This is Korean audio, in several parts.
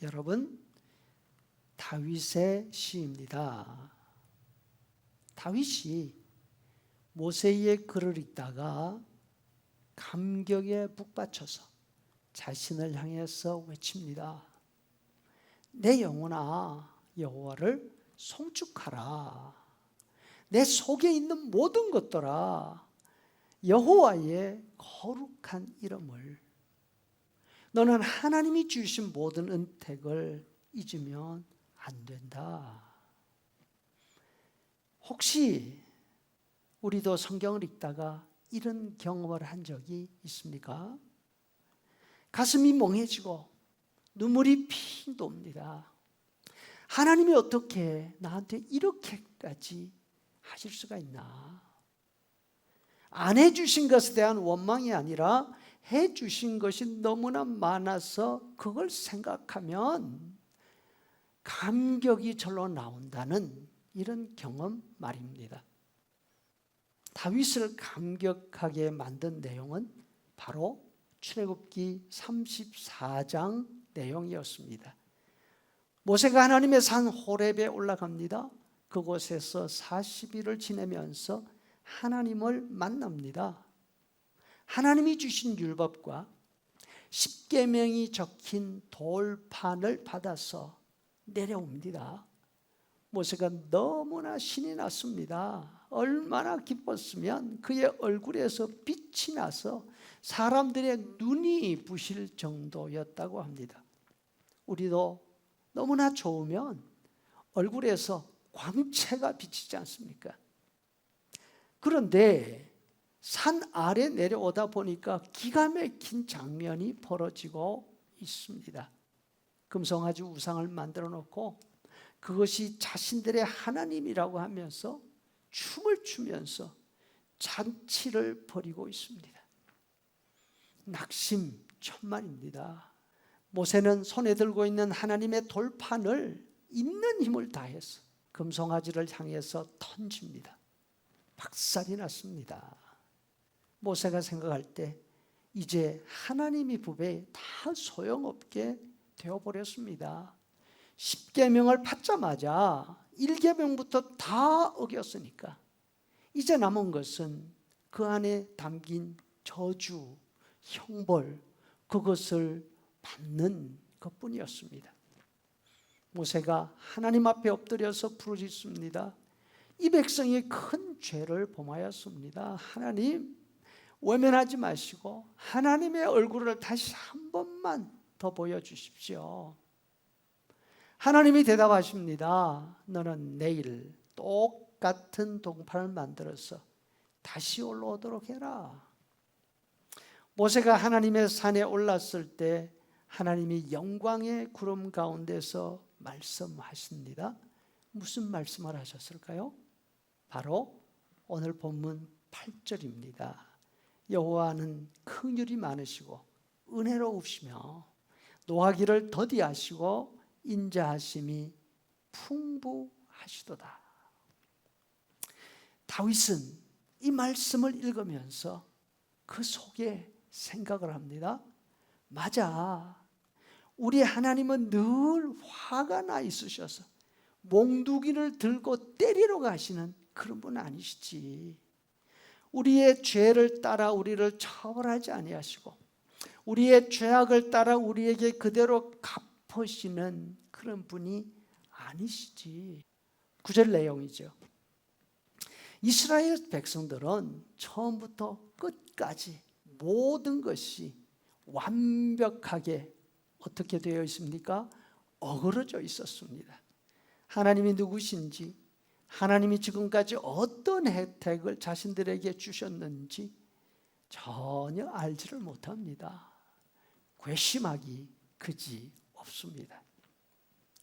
여러분 다윗의 시입니다. 다윗이 모세의 글을 읽다가 감격에 북받쳐서 자신을 향해서 외칩니다. 내 영혼아 여호와를 송축하라. 내 속에 있는 모든 것들아 여호와의 거룩한 이름을 너는 하나님이 주신 모든 은택을 잊으면 안 된다. 혹시 우리도 성경을 읽다가 이런 경험을 한 적이 있습니까? 가슴이 멍해지고 눈물이 핑 돕니다. 하나님이 어떻게 나한테 이렇게까지 하실 수가 있나? 안 해주신 것에 대한 원망이 아니라 해 주신 것이 너무나 많아서 그걸 생각하면 감격이 절로 나온다는 이런 경험 말입니다. 다윗을 감격하게 만든 내용은 바로 출애굽기 34장 내용이었습니다. 모세가 하나님의 산 호렙에 올라갑니다. 그곳에서 40일을 지내면서 하나님을 만납니다. 하나님이 주신 율법과 십계명이 적힌 돌판을 받아서 내려옵니다. 모세가 너무나 신이 났습니다. 얼마나 기뻤으면 그의 얼굴에서 빛이 나서 사람들의 눈이 부실 정도였다고 합니다. 우리도 너무나 좋으면 얼굴에서 광채가 비치지 않습니까? 그런데 산 아래 내려오다 보니까 기가 막힌 장면이 벌어지고 있습니다. 금송아지 우상을 만들어 놓고 그것이 자신들의 하나님이라고 하면서 춤을 추면서 잔치를 벌이고 있습니다. 낙심 천만입니다. 모세는 손에 들고 있는 하나님의 돌판을 있는 힘을 다해서 금송아지를 향해서 던집니다. 박살이 났습니다. 모세가 생각할 때 이제 하나님이 부배 다 소용없게 되어버렸습니다. 10계명을 받자마자 1계명부터 다 어겼으니까 이제 남은 것은 그 안에 담긴 저주, 형벌 그것을 받는 것뿐이었습니다. 모세가 하나님 앞에 엎드려서 부르짖습니다. 이 백성이 큰 죄를 범하였습니다. 하나님 외면하지 마시고 하나님의 얼굴을 다시 한 번만 더 보여주십시오. 하나님이 대답하십니다. 너는 내일 똑같은 동판을 만들어서 다시 올라오도록 해라. 모세가 하나님의 산에 올랐을 때 하나님이 영광의 구름 가운데서 말씀하십니다. 무슨 말씀을 하셨을까요? 바로 오늘 본문 8절입니다. 여호와는 긍휼이 많으시고 은혜로우시며 노하기를 더디하시고 인자하심이 풍부하시도다. 다윗은 이 말씀을 읽으면서 그 속에 생각을 합니다. 맞아. 우리 하나님은 늘 화가 나 있으셔서 몽두기를 들고 때리러 가시는 그런 분 아니시지. 우리의 죄를 따라 우리를 처벌하지 아니하시고 우리의 죄악을 따라 우리에게 그대로 갚으시는 그런 분이 아니시지. 구절 내용이죠. 이스라엘 백성들은 처음부터 끝까지 모든 것이 완벽하게 어떻게 되어 있습니까? 어그러져 있었습니다. 하나님이 누구신지, 하나님이 지금까지 어떤 혜택을 자신들에게 주셨는지 전혀 알지를 못합니다. 괘씸하기 그지 없습니다.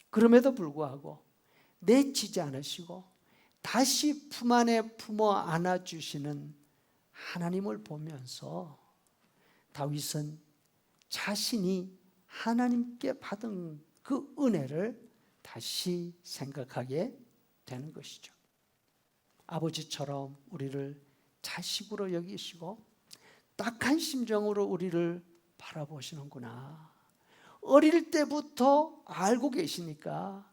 그럼에도 불구하고 내치지 않으시고 다시 품 안에 품어 안아주시는 하나님을 보면서 다윗은 자신이 하나님께 받은 그 은혜를 다시 생각하게 되는 것이죠. 아버지처럼 우리를 자식으로 여기시고 딱한 심정으로 우리를 바라보시는구나. 어릴 때부터 알고 계시니까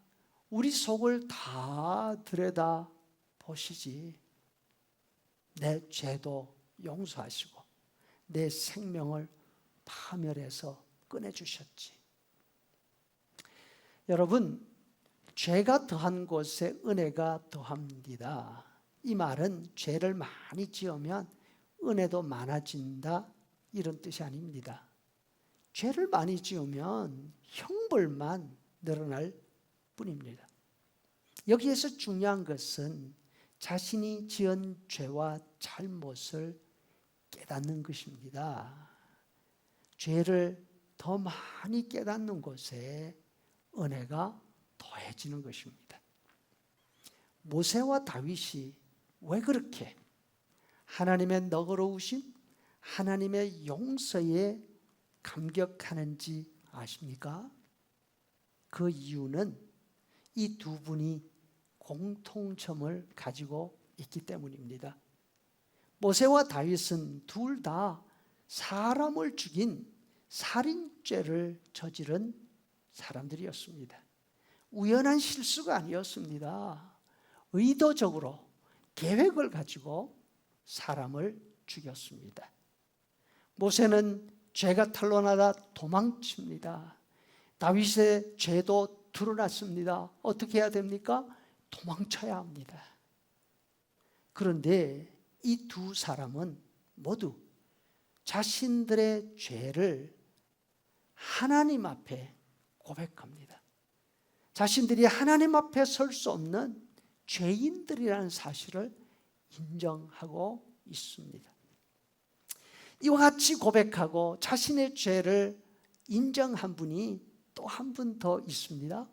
우리 속을 다 들여다 보시지. 내 죄도 용서하시고 내 생명을 파멸해서 꺼내주셨지. 여러분, 죄가 더한 곳에 은혜가 더합니다. 이 말은 죄를 많이 지으면 은혜도 많아진다 이런 뜻이 아닙니다. 죄를 많이 지으면 형벌만 늘어날 뿐입니다. 여기에서 중요한 것은 자신이 지은 죄와 잘못을 깨닫는 것입니다. 죄를 더 많이 깨닫는 곳에 은혜가 더해지는 것입니다. 모세와 다윗이 왜 그렇게 하나님의 너그러우신 하나님의 용서에 감격하는지 아십니까? 그 이유는 이 두 분이 공통점을 가지고 있기 때문입니다. 모세와 다윗은 둘 다 사람을 죽인 살인죄를 저지른 사람들이었습니다. 우연한 실수가 아니었습니다. 의도적으로 계획을 가지고 사람을 죽였습니다. 모세는 죄가 탄로나다 도망칩니다. 다윗의 죄도 드러났습니다. 어떻게 해야 됩니까? 도망쳐야 합니다. 그런데 이 두 사람은 모두 자신들의 죄를 하나님 앞에 고백합니다. 자신들이 하나님 앞에 설 수 없는 죄인들이라는 사실을 인정하고 있습니다. 이와 같이 고백하고 자신의 죄를 인정한 분이 또 한 분 더 있습니다.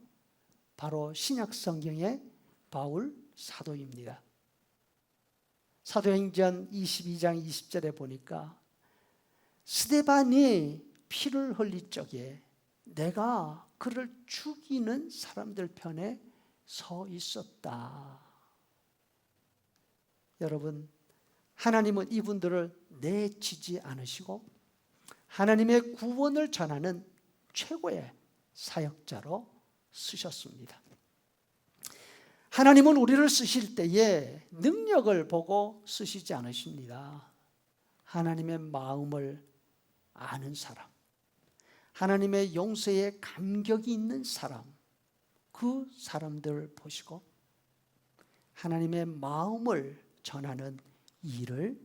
바로 신약 성경의 바울 사도입니다. 사도행전 22장 20절에 보니까 스데반이 피를 흘릴 적에 내가 그를 죽이는 사람들 편에 서 있었다. 여러분, 하나님은 이분들을 내치지 않으시고 하나님의 구원을 전하는 최고의 사역자로 쓰셨습니다. 하나님은 우리를 쓰실 때에 능력을 보고 쓰시지 않으십니다. 하나님의 마음을 아는 사람, 하나님의 용서에 감격이 있는 사람, 그 사람들을 보시고 하나님의 마음을 전하는 일을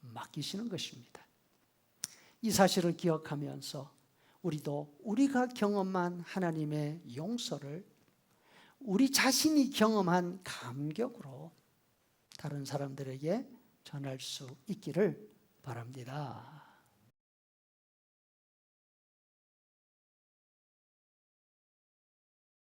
맡기시는 것입니다. 이 사실을 기억하면서 우리도 우리가 경험한 하나님의 용서를 우리 자신이 경험한 감격으로 다른 사람들에게 전할 수 있기를 바랍니다.